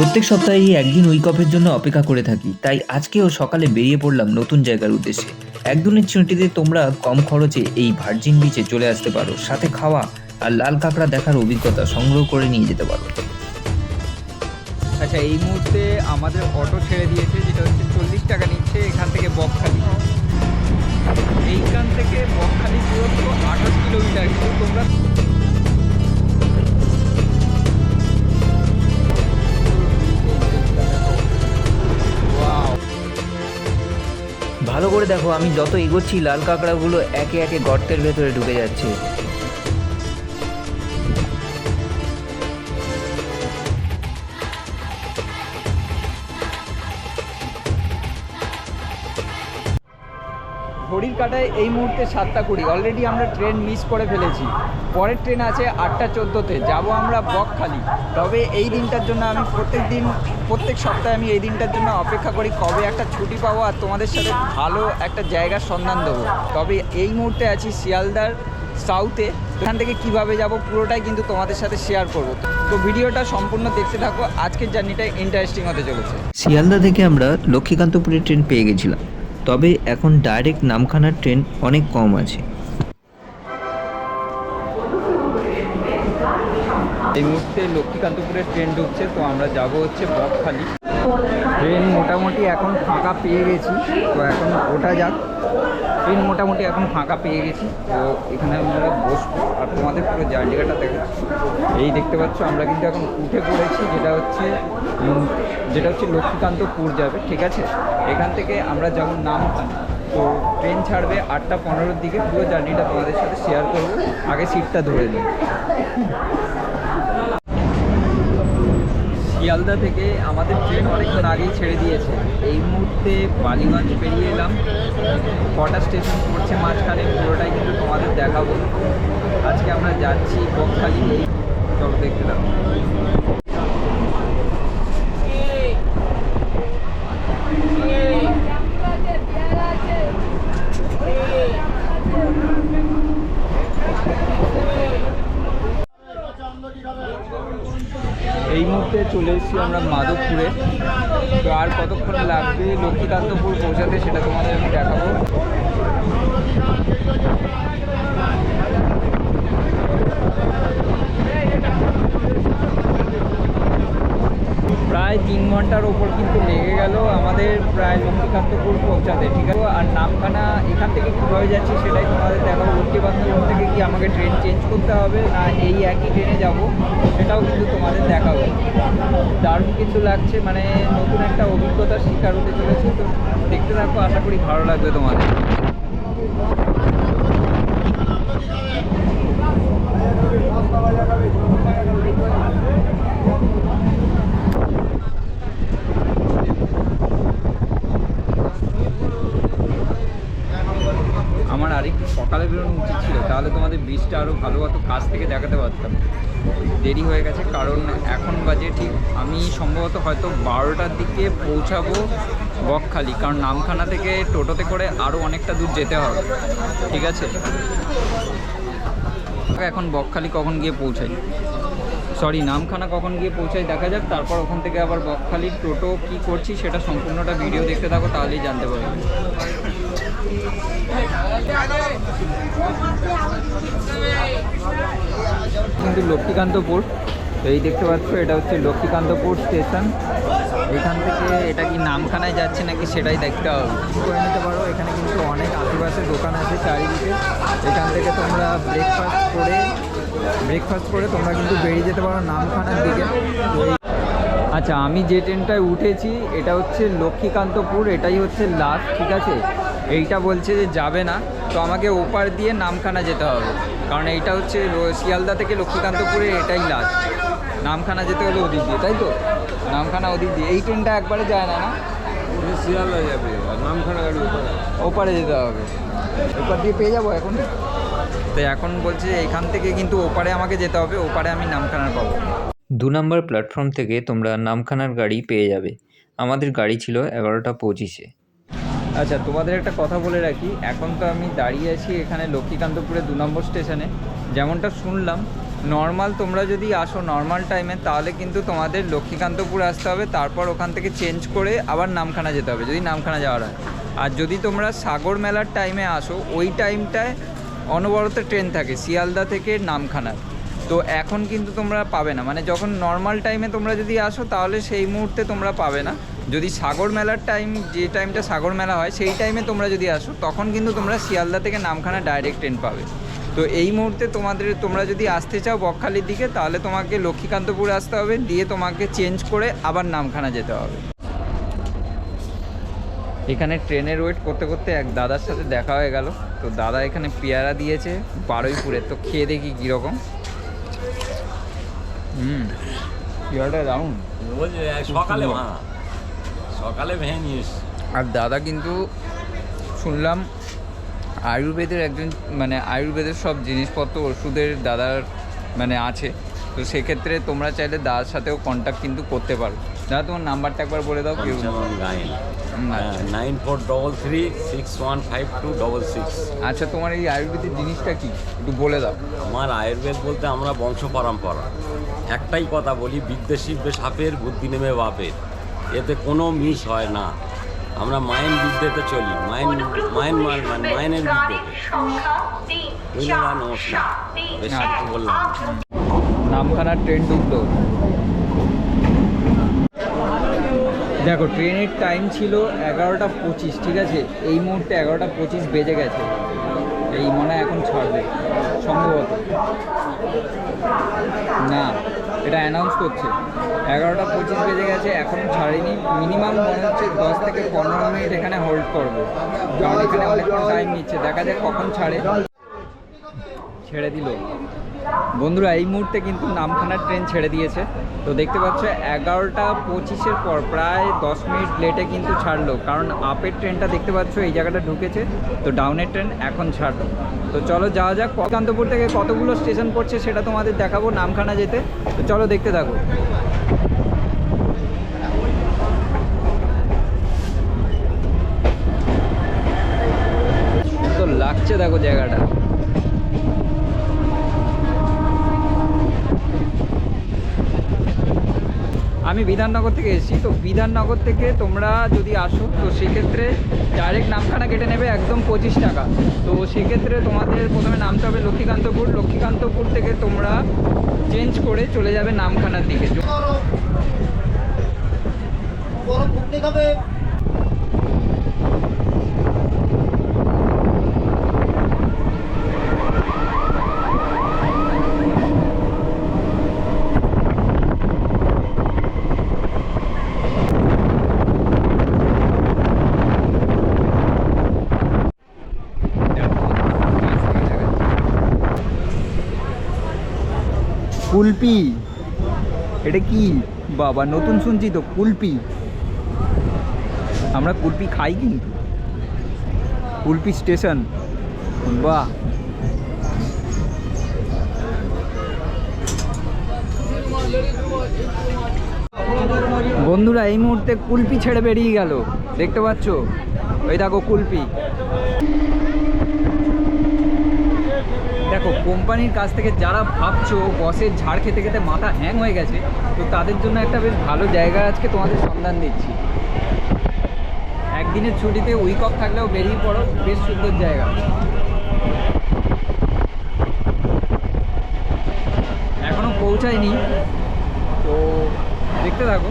প্রত্যেক সপ্তাহে একদিন উইক অফের জন্য অপেক্ষা করে থাকি, তাই আজকেও সকালে বেরিয়ে পড়লাম নতুন জায়গার উদ্দেশ্যে। একদিনের ছুটিতে তোমরা কম খরচে এই ভার্জিন বিচে চলে আসতে পারো, সাথে খাওয়া আর লাল কাঁকড়া দেখার অভিজ্ঞতা সংগ্রহ করে নিয়ে যেতে পারো। আচ্ছা এই মুহূর্তে আমাদের অটো ছেড়ে দিয়েছে, যেটা হচ্ছে চল্লিশ টাকা নিচ্ছে, এখান থেকে বকখালি। এইখান থেকে বকখালি দূরত্ব আঠাশ কিলোমিটার, কিন্তু তোমরা ভালো করে দেখো, আমি যত এগোচ্ছি লাল কাঁকড়াগুলো একে একে গর্তের ভেতরে ঢুকে যাচ্ছে। ঘড়ির কাটায় এই মুহূর্তে সাতটা কুড়ি। অলরেডি আমরা ট্রেন মিস করে ফেলেছি। পরের ট্রেন আছে আটটা চোদ্দোতে। যাব আমরা বকখালি। তবে এই দিনটার জন্য আমি প্রত্যেক দিন প্রত্যেক সপ্তাহে আমি এই দিনটার জন্য অপেক্ষা করি কবে একটা ছুটি পাবো আর তোমাদের সাথে ভালো একটা জায়গার সন্ধান দেবো। তবে এই মুহূর্তে আছি শিয়ালদার সাউথে এখান থেকে কীভাবে যাব পুরোটাই কিন্তু তোমাদের সাথে শেয়ার করব। তো ভিডিওটা সম্পূর্ণ দেখতে থাকো, আজকের জার্নিটা ইন্টারেস্টিং হতে চলেছে। শিয়ালদা থেকে আমরা লক্ষ্মীকান্তপুরের ট্রেন পেয়ে গেছিলাম। তবে এখন ডাইরেক্ট নামখানার ট্রেন অনেক কম আছে। এই মুহূর্তে লক্ষ্মীকান্তপুরের ট্রেন ঢুকছে, তো আমরা যাব হচ্ছে বকখালি। ট্রেন মোটামুটি এখন ফাঁকা পেয়ে গেছি, তো এখন ওটা যাক। ট্রেন মোটামুটি এখন ফাঁকা পেয়ে গেছি, তো এখানে আমরা বসবো। আর তোমাদের পুরো জার্নিটা দেখাচ্ছি। এই দেখতে পাচ্ছ, আমরা কিন্তু এখন উঠে পড়েছি, যেটা হচ্ছে যেটা হচ্ছে লক্ষ্মীকান্তপুর যাবে, ঠিক আছে? এখান থেকে আমরা যেমন নামখানা। তো ট্রেন ছাড়বে আটটা পনেরোর দিকে। পুরো জার্নিটা তোমাদের সাথে শেয়ার করব। আগে সিটটা ধরে নিই। শিয়ালদা থেকে আমাদের ট্রেন অনেকক্ষণ আগেই ছেড়ে দিয়েছে। এই মুহূর্তে বালিগঞ্জ পেরিয়ে এলাম। কটা স্টেশন পড়ছে মাঝখানে, পুরোটাই কিন্তু তোমাদের দেখাবো। আজকে আমরা যাচ্ছি বকখালি। চলো দেখতে দাও এই মুহূর্তে চলে এসেছি আমরা মাধবপুরে। তো আর কতক্ষণ লাগবে লক্ষ্মীকান্তপুর পৌঁছাতে সেটা তোমাদের আমি দেখাবো। প্রায় তিন ঘণ্টার ওপর কিন্তু লেগে গেল আমাদের প্রায় লক্ষ্মীকান্তপুর পৌঁছাতে, ঠিক আছে? আর নামখানা এখান থেকে কীভাবে যাচ্ছি সেটাই তোমাদের দেখাবো। লক্ষ্মীকান্তপুর থেকে কি আমাকে ট্রেন চেঞ্জ করতে হবে, না এই একই ট্রেনে যাব, সেটাও কিন্তু তোমাদের দেখাবো। দারুণ কিন্তু লাগছে মানে নতুন একটা অভিজ্ঞতার শিকার হতে চলেছে, তো দেখতে থাকো, আশা করি ভালো লাগবে তোমাদের আরেকটু সকালে বেরোনো উচিত ছিল তাহলে তোমাদের বীজটা আরও ভালো মতো কাছ থেকে দেখাতে পারতাম। দেরি হয়ে গেছে, কারণ এখন বাজে ঠিক, আমি সম্ভবত হয়তো বারোটার দিকে পৌঁছাবো বকখালি, কারণ নামখানা থেকে টোটোতে করে আরও অনেকটা দূর যেতে হবে, ঠিক আছে? এখন বকখালি কখন গিয়ে পৌঁছাই? সরি নামখানা কখন গিয়ে পৌঁছাই দেখা যাক, তারপর ওখান থেকে আবার বকখালির টোটো কি করছি সেটা সম্পূর্ণটা ভিডিও দেখতে থাকো, তাহলেই জানতে পারবে। কিন্তু লক্ষ্মীকান্তপুর। এই দেখতে পাচ্ছ, এটা হচ্ছে লক্ষ্মীকান্তপুর স্টেশন। এখান থেকে এটা কি নামখানায় যাচ্ছে নাকি সেটাই দেখতে হবে। করে নিতে পারো, এখানে কিন্তু অনেক আশেপাশে দোকান আছে চারিদিকে। এখান থেকে তোমরা ব্রেকফাস্ট করে ব্রেকফাস্ট করে তোমরা কিন্তু বেরিয়ে যেতে পারো নামখানার দিকে। আচ্ছা আমি যে ট্রেনটায় উঠেছি, এটা হচ্ছে লক্ষ্মীকান্তপুর, এটাই হচ্ছে লাস্ট ঠিক আছে? এইটা বলছে যে যাবে না তো আমাকে ওপার দিয়ে নামখানা যেতে হবে। কারণ এইটা হচ্ছে শিয়ালদা থেকে লক্ষ্মীকান্তপুরে এটাই লাস্ট নামখানা যেতে হলে ওদিক দিয়ে তাই তো? নামখানা ওদিক দিয়ে। এই ট্রেনটা একবারে যায় না না? শিয়ালদা যাবে আর নামখানা গাড়ি ওপারে। যেতে হবে। ওপার দিয়ে পেয়ে যাব এখন? তো এখন বলছে এখান থেকে কিন্তু ওপারে আমাকে যেতে হবে ওপারে আমি নামখানার পাবো। দু নম্বর প্ল্যাটফর্ম থেকে তোমরা নামখানার গাড়ি পেয়ে যাবে। আমাদের গাড়ি ছিল এগারোটা পঁচিশে। আচ্ছা তোমাদের একটা কথা বলে রাখি। এখন তো আমি দাঁড়িয়ে আছি এখানে লক্ষ্মীকান্তপুরে দু নম্বর স্টেশনে। যেমনটা শুনলাম নর্মাল তোমরা যদি আসো নর্মাল টাইমে তাহলে কিন্তু তোমাদের লক্ষ্মীকান্তপুর আসতে হবে, তারপর ওখান থেকে চেঞ্জ করে আবার নামখানা যেতে হবে, যদি নামখানা যাওয়ার হয়। আর যদি তোমরা সাগর মেলার টাইমে আসো, ওই টাইমটায় অনবরত ট্রেন থাকে, শিয়ালদা থেকে নামখানার তো এখন কিন্তু তোমরা পাবে না। মানে যখন নর্মাল টাইমে তোমরা যদি আসো, তাহলে সেই মুহূর্তে তোমরা পাবে না। যদি সাগর মেলার টাইম যে টাইমটা সাগর মেলা হয়, সেই টাইমে তোমরা যদি আসো, তখন কিন্তু তোমরা শিয়ালদা থেকে নামখানা ডাইরেক্ট ট্রেন পাবে। তো এই মুহূর্তে তোমাদের, তোমরা যদি আসতে চাও বকখালির দিকে, তাহলে তোমাকে লক্ষ্মীকান্তপুর আসতে হবে, দিয়ে তোমাকে চেঞ্জ করে আবার নামখানা যেতে হবে। এখানে ট্রেনের ওয়েট করতে করতে এক দাদার সাথে দেখা হয়ে গেল। তো দাদা এখানে পেয়ারা দিয়েছে বারুইপুরে তো খেয়ে দেখি কীরকম। হুম, পেয়ারাটা দারুণ। বলছে সকালে ভাঙা ভেঙে নিস আর দাদা কিন্তু শুনলাম আয়ুর্বেদের একজন মানে আয়ুর্বেদের সব জিনিসপত্র ওষুধের দাদার মানে আছে। তো সেক্ষেত্রে তোমরা চাইলে দাদার সাথেও কন্ট্যাক্ট কিন্তু করতে পারো। দাদা তোমার নাম্বারটা একবার বলে দাও কেউ আচ্ছা। Nine four double three six one five two double six. আচ্ছা তোমার এই আয়ুর্বেদিক জিনিসটা কি? একটু বলে দাও। আমার আয়ুর্বেদ বলতে আমরা বংশ পরম্পরা। একটাই কথা বলি বিদ্যে শিববে সাপের বুদ্ধি নেমে বাপের। এতে কোনো মিস হয় না। আমরা মাইন বিদ্যেতে চলি। মাইন মাইন মাল মানে মাইনের বিদ্যেতে নমস্কার বেশি বললাম। না। নামখানার ট্রেন ঢুকলো দেখো ট্রেনের টাইম ছিল এগারোটা পঁচিশ ঠিক আছে? এই মুহূর্তে এগারোটা পঁচিশ বেজে গেছে। এই মনে এখন ছাড়বে। সম্ভবত। না। এটা অ্যানাউন্স করছে। এগারোটা পঁচিশ বেজে গেছে, এখন ছাড়েনি। মিনিমাম মনে হচ্ছে দশ থেকে পনেরো মিনিট এখানে হোল্ড করব। কারণ এখানে অনেকক্ষণ টাইম নিচ্ছে। দেখা যাক কখন ছাড়ে। ছেড়ে দিল। বন্ধুরা, এই মুহূর্তে কিন্তু নামখানার ট্রেন ছেড়ে দিয়েছে। তো দেখতে পাচ্ছ, এগারোটা পঁচিশের পর প্রায় দশ মিনিট লেটে কিন্তু ছাড়লো। কারণ আপের ট্রেনটা দেখতে পাচ্ছ, এই জায়গাটা ঢুকেছে। তো ডাউনের ট্রেন এখন ছাড়লো। তো চলো যাওয়া যাক পকান্তপুর থেকে কতগুলো স্টেশন পড়ছে সেটা তোমাদের দেখাবো নামখানা যেতে। তো চলো দেখতে থাকো। তো লাগছে দেখো জায়গাটা। আমি বিধাননগর থেকে এসেছি, তো বিধাননগর থেকে তোমরা যদি আসো, তো সেক্ষেত্রে ডাইরেক্ট নামখানা কেটে নেবে একদম পঁচিশ টাকা। তো সেক্ষেত্রে তোমাদের প্রথমে নামতে হবে লক্ষ্মীকান্তপুর। লক্ষ্মীকান্তপুর থেকে তোমরা চেঞ্জ করে চলে যাবে নামখানার দিকে। কুলপি। এটা কি? বাবা, নতুন শুনছি তো, কুলপি। আমরা কুলপি খাই কিন্তু। কুলপি স্টেশন। বাহ। বন্ধুরা, এই মুহূর্তে কুলপি ছেড়ে বেরিয়ে গেল। দেখতে পাচ্ছ? ওই দেখো কুলপি। দেখো, কোম্পানির কাছ থেকে যারা ভাবছ বসের ঝাড় খেতে খেতে মাথা হ্যাং হয়ে গেছে, তো তাদের জন্য একটা বেশ ভালো জায়গা আজকে তোমাদের সন্ধান দিচ্ছি। একদিনের ছুটিতে উইক অফ থাকলেও বেরিয়ে পড়ো, বেশ সুন্দর জায়গা। এখনও পৌঁছায়নি, তো দেখতে থাকো।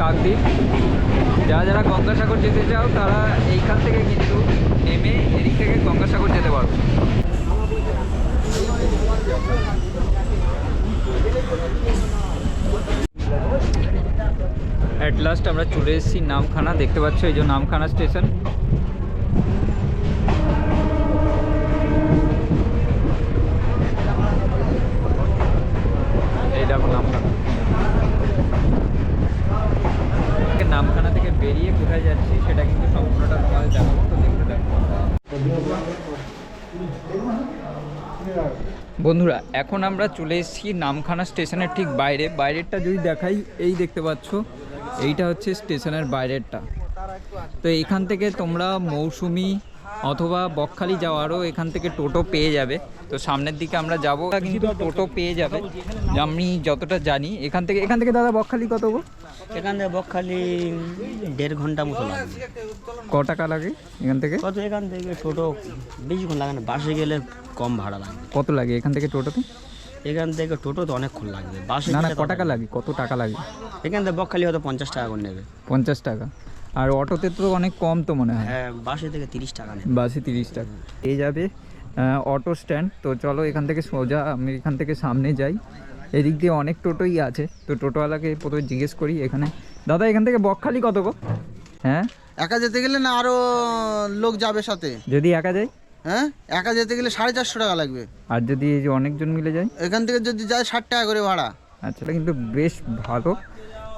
কাকদ্বীপ যারা যারা গঙ্গাসাগর যেতে চাও, তারা এইখান থেকে কিন্তু নেমে এদিক থেকে গঙ্গাসাগর যেতে পারো। অ্যাট লাস্ট আমরা চলে এসেছি নামখানা। দেখতে পাচ্ছ এই যে নামখানা স্টেশন এই দেখো নামখানা নামখানা থেকে বেরিয়ে কোথায় যাচ্ছি সেটা কিন্তু সম্পূর্ণটা তোমাদের দেখাবো তো দেখতে থাকো বন্ধুরা, এখন আমরা চলে এসেছি নামখানা স্টেশনের ঠিক বাইরে। বাইরেরটা যদি দেখাই, এই দেখতে পাচ্ছ, এইটা হচ্ছে স্টেশনের বাইরেরটা। তো এখান থেকে তোমরা মৌসুমি অথবা বকখালি যাওয়ারও এখান থেকে টোটো পেয়ে যাবে। তো সামনের দিকে আমরা যাব কিন্তু টোটো পেয়ে যাবে। আমি যতটা জানি এখান থেকে এখান থেকে দাদা বকখালি কত গো? এখান থেকে বকখালি দেড় ঘণ্টা মতো লাগবে ক টাকা লাগে এখান থেকে? কত এখান থেকে? টোটো বেশিক্ষণ লাগে না বাসে গেলে কম ভাড়া লাগে। কত লাগে এখান থেকে টোটোতে? এখান থেকে টোটো তো অনেকক্ষণ লাগবে বাসে না না ক টাকা লাগে? কত টাকা লাগে? এখান থেকে বকখালি হয়তো পঞ্চাশ টাকা করে নেবে। পঞ্চাশ টাকা। আর অটোতে তো অনেক কম তো মনে হয়। হ্যাঁ বাসে থেকে তিরিশ টাকা নেবে বাসে তিরিশ টাকা। এই যাবে অটো স্ট্যান্ড। তো চলো এখান থেকে সোজা আমি এখান থেকে সামনে যাই। এদিক দিয়ে অনেক টোটোই আছে। তো টোটোওয়ালাকে প্রথমে জিজ্ঞেস করি এখানে। দাদা এখান থেকে বকখালি কত গো? হ্যাঁ? একা যেতে গেলে না আরও লোক যাবে সাথে? যদি একা যাই? হ্যাঁ? একা যেতে গেলে সাড়ে চারশো টাকা লাগবে। আর যদি এই যে অনেকজন মিলে যায় এখান থেকে যদি যায় ষাট টাকা করে ভাড়া। আচ্ছা কিন্তু বেশ ভালো।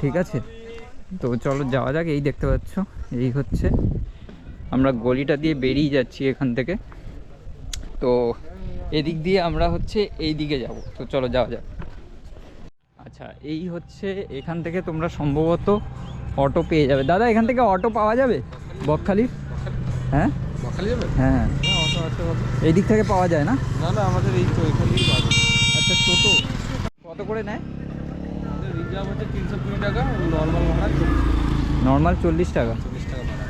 ঠিক আছে। তো চলো যাওয়া যাক এই দেখতে পাচ্ছ এই হচ্ছে। আমরা গলিটা দিয়ে বেরিয়ে যাচ্ছি এখান থেকে। তো এদিক দিয়ে আমরা হচ্ছে এই দিকে যাব। তো চলো যাওয়া যাক। আচ্ছা এই হচ্ছে এখান থেকে তোমরা সম্ভবত অটো পেয়ে যাবে। দাদা এখান থেকে অটো পাওয়া যাবে? বকখালির হ্যাঁ? হ্যাঁ। এই দিক থেকে পাওয়া যায় না? না না আমাদের এই তো এখানেই আচ্ছা টোটো। কত করে নেয় রিজার্ভ হচ্ছে তিনশো কুড়ি টাকা নর্মাল চল্লিশ টাকা।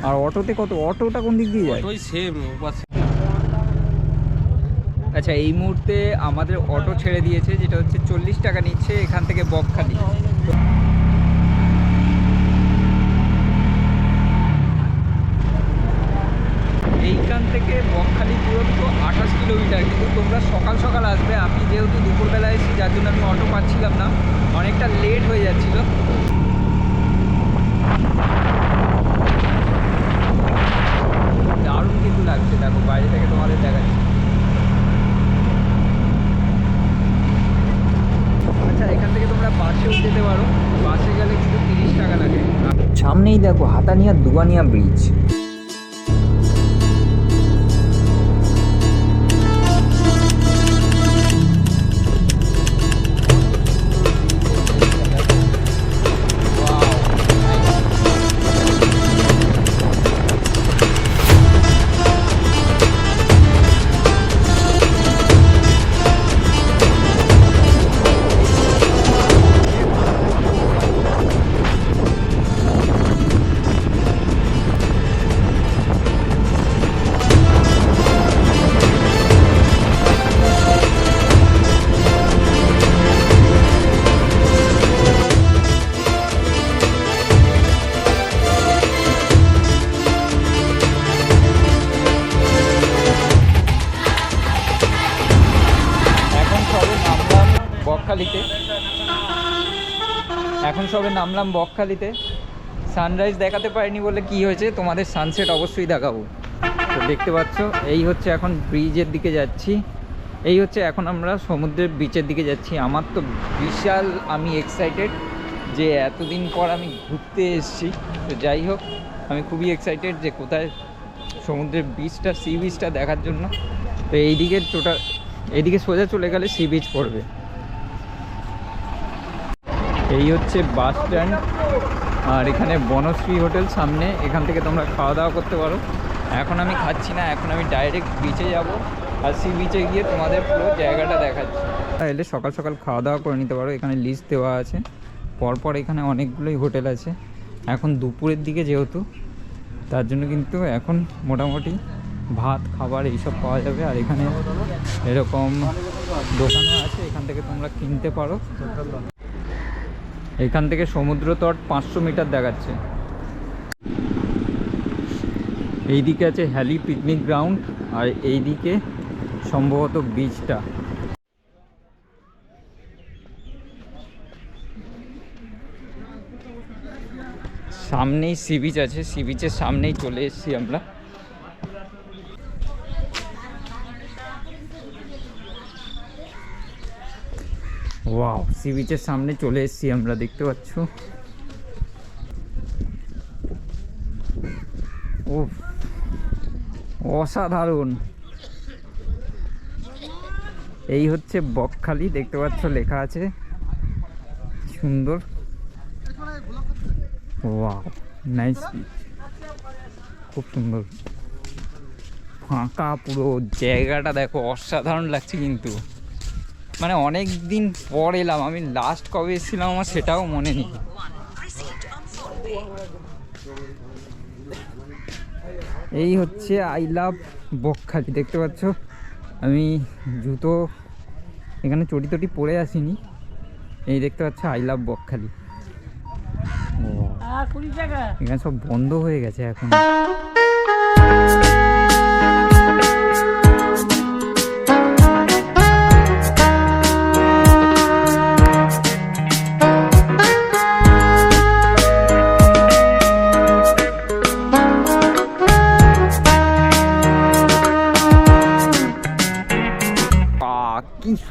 আর অটোতে কত অটোটা কোন দিক দিয়ে যায়? ওই সেম আচ্ছা এই মুহূর্তে আমাদের অটো ছেড়ে দিয়েছে যেটা হচ্ছে চল্লিশ টাকা নিচ্ছে এখান থেকে বকখালি। এইখান থেকে বকখালি দূরত্ব আঠাশ কিলোমিটার, কিন্তু তোমরা সকাল সকাল আসবে। আমি যেহেতু দুপুরবেলা এসেছি, যার জন্য আমি অটো পাচ্ছিলাম না। অনেকটা লেট হয়ে যাচ্ছিল। দারুণ কিন্তু লাগছে, দেখো, বাইরে থেকে তোমাদের দেখাচ্ছি। আচ্ছা এখান থেকে তোমরা বাসেও যেতে পারো। বাসে গেলে কিন্তু তিরিশ টাকা লাগে। সামনেই দেখো, হাতানিয়া দুবানিয়া ব্রিজ নামলাম বকখালিতে। সানরাইজ দেখাতে পারিনি বলে কি হয়েছে, তোমাদের সানসেট অবশ্যই দেখাবো। তো দেখতে পাচ্ছ, এই হচ্ছে এখন ব্রিজের দিকে যাচ্ছি। এই হচ্ছে এখন আমরা সমুদ্রের বিচের দিকে যাচ্ছি। আমার তো বিশাল, আমি এক্সাইটেড যে এতদিন পর আমি ঘুরতে এসেছি। তো যাই হোক, আমি খুবই এক্সাইটেড যে কোথায় সমুদ্রের বিচটা সি বিচটা দেখার জন্য। তো এইদিকে টোটাল এইদিকে সোজা চলে গেলে সি বিচ পড়বে। এই হচ্ছে বাস স্ট্যান্ড। আর এখানে বনশ্রী হোটেল সামনে। এখান থেকে তোমরা খাওয়া দাওয়া করতে পারো। এখন আমি খাচ্ছি না, এখন আমি ডাইরেক্ট বিচে যাব। আর সি বিচে গিয়ে তোমাদের পুরো জায়গাটা দেখাচ্ছি। এলে সকাল সকাল খাওয়া দাওয়া করে নিতে পারো। এখানে লিস্ট দেওয়া আছে। পরপর এখানে অনেকগুলোই হোটেল আছে। এখন দুপুরের দিকে যেহেতু, তার জন্য কিন্তু এখন মোটামুটি ভাত, খাবার এইসব পাওয়া যাবে। আর এখানে এরকম দোকানও আছে। এখান থেকে তোমরা কিনতে পারো। এখান থেকে সমুদ্র তট পাঁচশো মিটার দেখাচ্ছে। এইদিকে আছে হ্যালি পিকনিক গ্রাউন্ড আর এইদিকে সম্ভবত বিচটা সামনেই সি বিচ আছে সি বিচের সামনেই চলে এসেছি আমরা। ওয়াও সি বিচের সামনে চলে এসেছি আমরা, দেখতে পাচ্ছ? অসাধারণ। এই হচ্ছে বকখালি, দেখতে পাচ্ছ, লেখা আছে। সুন্দর। ওয়াও নাইস খুব সুন্দর। ফাঁকা পুরো জায়গাটা দেখো, অসাধারণ লাগছে কিন্তু। মানে অনেক দিন পর এলাম আমি লাস্ট কবে এসেছিলাম আমার সেটাও মনে নেই। এই হচ্ছে আই লাভ বকখালি দেখতে পাচ্ছ? আমি জুতো এখানে চটি টটি পরে আসিনি। এই দেখতে পাচ্ছ আই লাভ বকখালি। এখানে সব বন্ধ হয়ে গেছে এখন।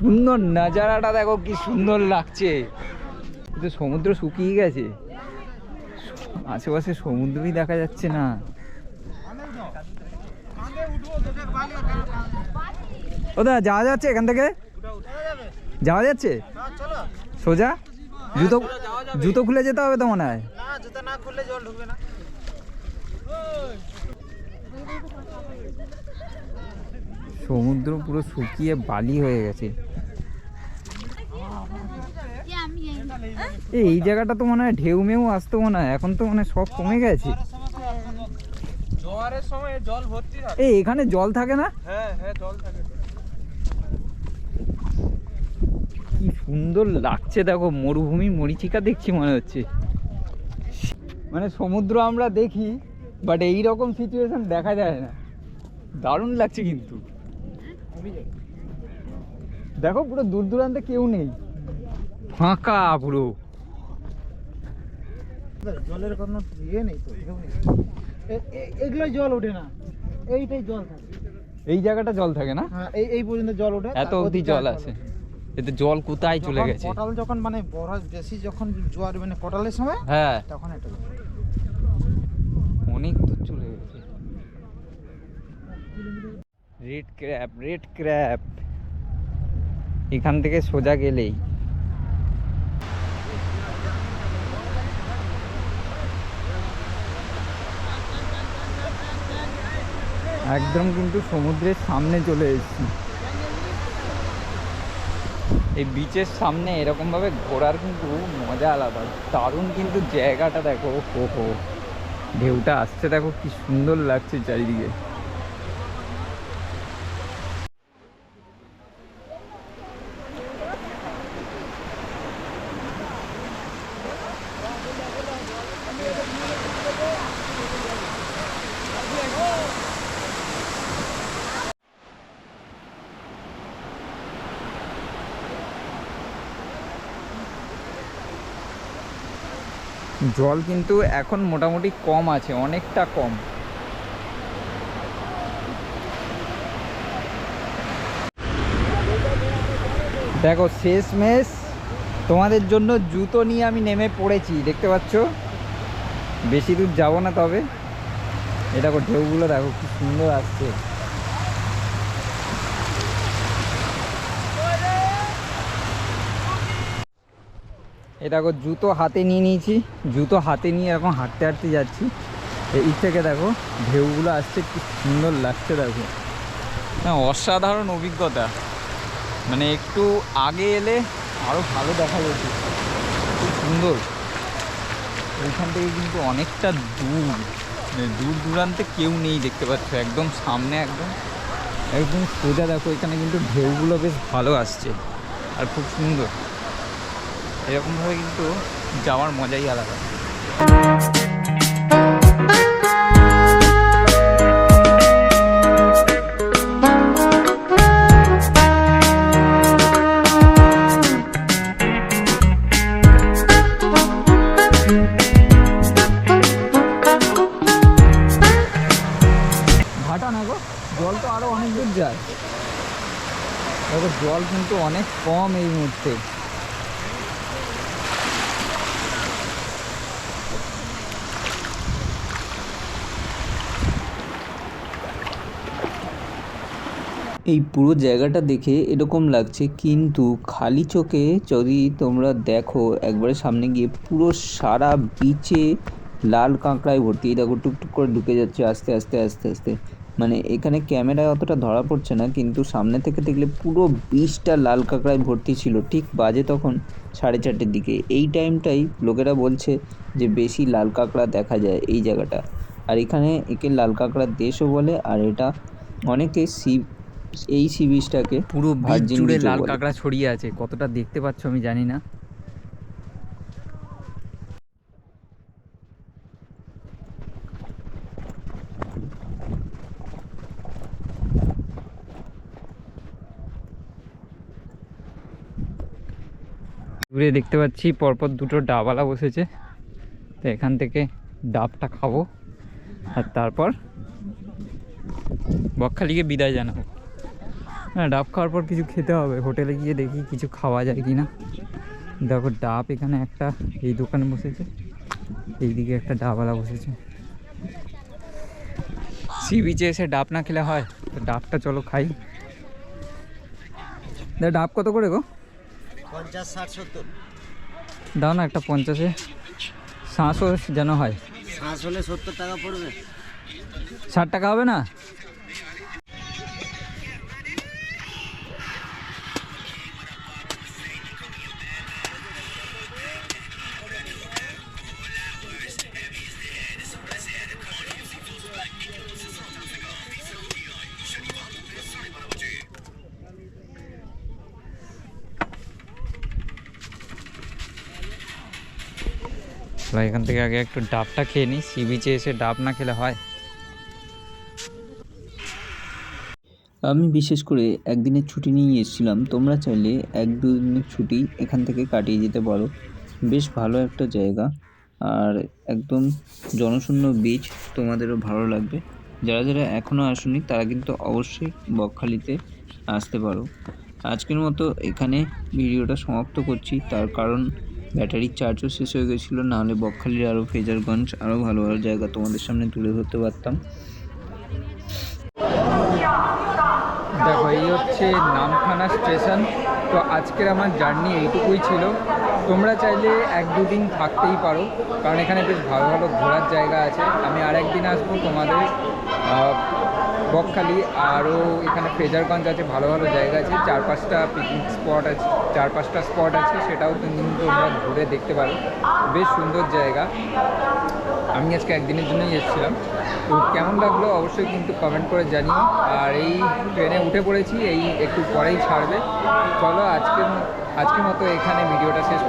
সুন্দর নাজারাটা দেখো কি সুন্দর লাগছে। কিন্তু সমুদ্র শুকিয়ে গেছে। আশেপাশে সমুদ্রই দেখা যাচ্ছে না। ও দা যাওয়া যাচ্ছে এখান থেকে? যাওয়া যাচ্ছে? সোজা? জুতো জুতো খুলে যেতে হবে তো মনে হয়। সমুদ্র পুরো শুকিয়ে বালি হয়ে গেছে। এই এই জায়গাটা তো মনে হয় ঢেউ মেউ আসতো মনে হয় এখন তো মনে সব কমে গেছে। জোয়ারের সময় জল ভর্তি থাকে। এই এখানে জল থাকে না? হ্যাঁ হ্যাঁ জল থাকে। কি সুন্দর লাগছে দেখো মরুভূমি মরিচিকা দেখছি মনে হচ্ছে। মানে সমুদ্র আমরা দেখি বাট এই রকম সিচুয়েশন দেখা যায় না। দারুণ লাগছে কিন্তু। দেখো পুরো দূর দূরান্তে কেউ নেই। ফাঁকা পুরো। জলের কোনো ইয়ে নেই তো ঢেউ নেই। এ- এ- এগুলোই জল ওঠে না। এইটাই জল থাকে। এই জায়গাটা জল থাকে না? হ্যাঁ এই এই পর্যন্ত জল ওঠে এত অবধি জল আছে। এতে জল কোথায় চলে গেছে? কটাল যখন মানে বড় বেশি যখন জোয়ার মানে কটালের সময় হ্যাঁ। তখন এটা অনেক দূর চলে গেছে। Red crab red crab. এখান থেকে সোজা গেলেই একদম কিন্তু সমুদ্রের সামনে চলে এসেছি। এই বিচের সামনে এরকমভাবে ঘোরার কিন্তু মজা আলাদা। দারুণ কিন্তু জায়গাটা দেখো হো হো ঢেউটা আসছে দেখো, কি সুন্দর লাগছে চারিদিকে। জল কিন্তু এখন মোটামুটি কম আছে, অনেকটা কম। দেখো শেষ মেশ তোমাদের জন্য জুতো নিয়ে আমি নেমে পড়েছি, দেখতে পাচ্ছ? বেশি দূর যাব না তবে। এটা ঢেউগুলো দেখো, কি সুন্দর আসছে। এ দেখো, জুতো হাতে নিয়ে নিয়েছি। জুতো হাতে নিয়ে এখন হাঁটতে হাঁটতে যাচ্ছি। এই থেকে দেখো, ঢেউগুলো আসছে, কি সুন্দর লাগছে দেখো। হ্যাঁ অসাধারণ অভিজ্ঞতা। মানে একটু আগে এলে আরও ভালো দেখা যেত। খুব সুন্দর। ওইখান থেকে কিন্তু অনেকটা দূর। মানে দূর দূরান্তে কেউ নেই, দেখতে পাচ্ছ। একদম সামনে, একদম। একদম সোজা দেখো, এখানে কিন্তু ঢেউগুলো বেশ ভালো আসছে। আর খুব সুন্দর। এরকমভাবে কিন্তু যাওয়ার মজাই আলাদা। জল তো অনেক দূর যায়। জল কিন্তু অনেক কম এই মুহূর্তে। এই পুরো জায়গাটা দেখে এরকম লাগছে, কিন্তু খালি চোখে যদি তোমরা দেখো, একবারে সামনে গিয়ে পুরো সারা বিচে লাল কাঁকড়ায় ভর্তি। এই দেখো, টুকটুক করে ঢুকে যাচ্ছে আস্তে আস্তে আস্তে আস্তে। মানে এখানে ক্যামেরায় অতটা ধরা পড়ছে না, কিন্তু সামনে থেকে দেখলে পুরো বিচটা লাল কাঁকড়ায় ভর্তি ছিল, ঠিক বাজে তখন সাড়ে চারটের দিকে। এই টাইমটাই লোকেরা বলছে যে বেশি লাল কাঁকড়া দেখা যায় এই জায়গাটা। আর এখানে একে লাল কাঁকড়ার দেশও বলে, আর এটা অনেকে সি এই সি বিচটাকে পুরো বিচ জুড়ে লাল কাঁকড়া ছড়িয়ে আছে কতটা দেখতে পাচ্ছ আমি জানি না। দূরে দেখতে পাচ্ছি পরপর দুটো ডাবালা বসেছে। তো এখান থেকে ডাবটা খাব আর তারপর বকখালিকে বিদায় জানাব। হ্যাঁ ডাব খাওয়ার পর কিছু খেতে হবে। হোটেলে গিয়ে দেখি কিছু খাওয়া যায় কি না দেখো ডাব এখানে একটা এই দোকানে বসেছে। এইদিকে একটা ডাবওয়ালা বসেছে। সি বিচে এসে ডাব না খেলে হয়? তো ডাবটা চলো খাই। দা ডাব কত করে গো? পঞ্চাশ ষাট সত্তর। দাও না একটা পঞ্চাশে। শাঁসও যেন হয়। শ্বাস হলে সত্তর টাকা পড়বে। ষাট টাকা হবে না? চলো, এখান থেকে আগে একটু ডাবটা খেয়ে নিই। সি বিচে এসে ডাব না খেলে হয়। আমি বিশেষ করে একদিনের ছুটি নিয়ে এসেছিলাম। তোমরা চাইলে এক দুদিনের ছুটি এখান থেকে কাটিয়ে যেতে পারো। বেশ ভালো একটা জায়গা। আর একদম জনশূন্য বীচ তোমাদেরও ভালো লাগবে। যারা যারা এখনও আসেনি তারা কিন্তু অবশ্যই বকখালিতে আসতে পারো। আজকের মতো এখানে ভিডিওটা সমাপ্ত করছি। তার কারণ ব্যাটারির চার্জও শেষ হয়ে গেছিল, নাহলে বকখালির আরও ফেজারগঞ্জ আরও ভালো ভালো জায়গা তোমাদের সামনে তুলে ধরতে পারতাম। দেখো, এই হচ্ছে নামখানা স্টেশন তো আজকের আমার জার্নি এইটুকুই ছিল। তোমরা চাইলে এক দুদিন থাকতেই পারো, কারণ এখানে বেশ ভালো ভালো ঘোরার জায়গা আছে। আমি আর একদিন আসব তোমাদের বকখালি, আরও এখানে ফ্রেজারগঞ্জ আছে, ভালো ভালো জায়গা আছে। চার পাঁচটা পিকনিক স্পট আছে, চার পাঁচটা স্পট আছে, সেটাও কিন্তু তোমরা ঘুরে দেখতে পারো। বেশ সুন্দর জায়গা। আমি আজকে একদিনের জন্যই এসেছিলাম। তো কেমন লাগল অবশ্যই কিন্তু কমেন্ট করে জানিও। আর এই ট্রেনে উঠে পড়েছি, এই একটু পরেই ছাড়বে। চলো আজকের আজকের মতো এখানে ভিডিওটা শেষ